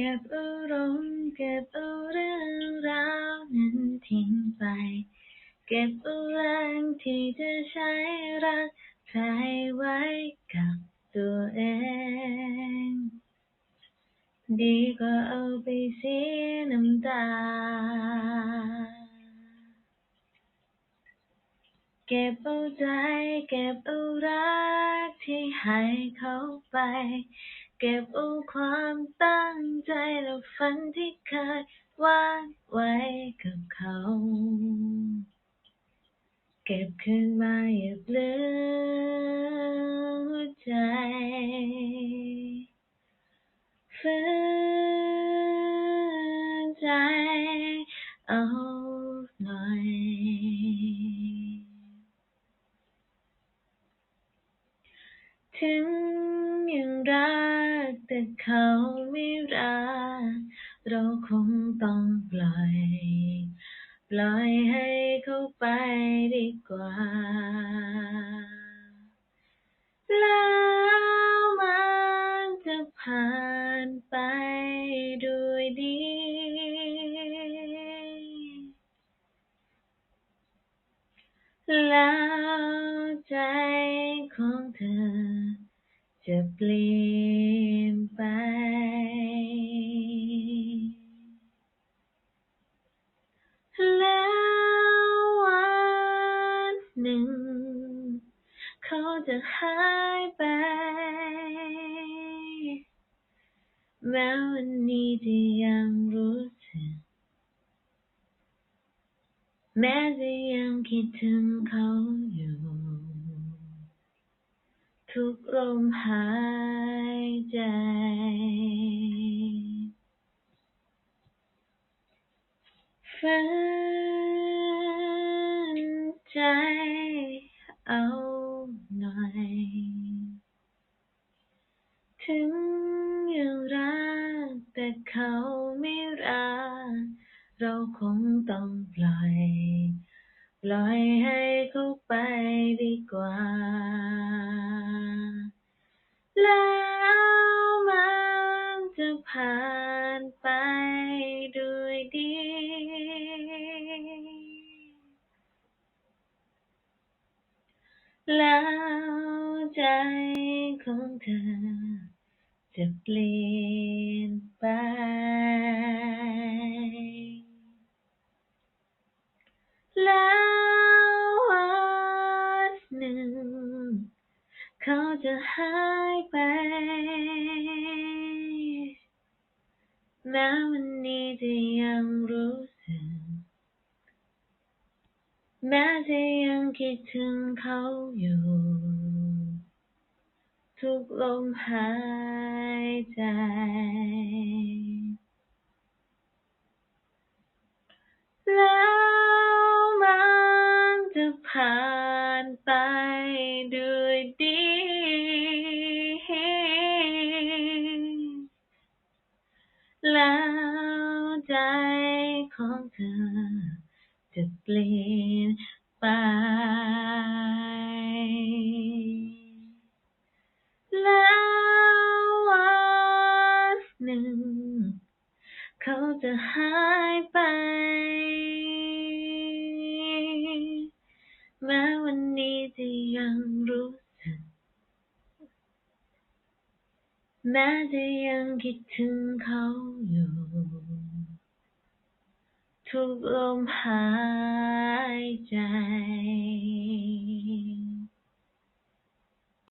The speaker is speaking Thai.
ก็บอารมณ์เก็บเอาเรื่องราวนั้นทิ้งไป เก็บเอาแรงที่จะใช้รักใครไว้กับตัวเอง ดีกว่าเอาไปเสียน้ำตา เก็บเอาใจ เก็บเอารักที่ให้เขาไป เก็บเอาความตั้งใจและฝันที่เคยวาดไว้กับเขา เก็บคืนมาอย่าเปลือใจฝืนใจเอาหน่อยถึง แต่เขาไม่รัก เราคงต้องปล่อย ปล่อยให้เขาไปดีกว่า แล้วมันจะผ่านไปด้วยดีแล้วใจของเธอจะเปลี่ย หนึ่ง เขาจะหายไป แม้วันนี้จะยังรู้สึก แม้จะยังคิดถึงเขาอยู่ ทุกลมหาย ยังรัก แต่เขาไม่รัก เราคงต้องปล่อย ปล่อยให้เขาไปดีกว่า แล้วมันจะผ่านไปด้วยดีแล้วใจของเธอ จะเปลี่ยนไป แล้ววันหนึ่ง เขาจะหายไปแม้วันนี้จะยังรู้สึกแม้จะยังคิดถึงเขาอยู่ ทุกลมหายใจ แล้วมันจะผ่านไปด้วยดี แล้วใจของเธอจะเปลี่ยนไป จะหายไป แม้วันนี้จะยังรู้สึก แม้จะยังคิดถึงเขาอยู่ทุกลมหายใจ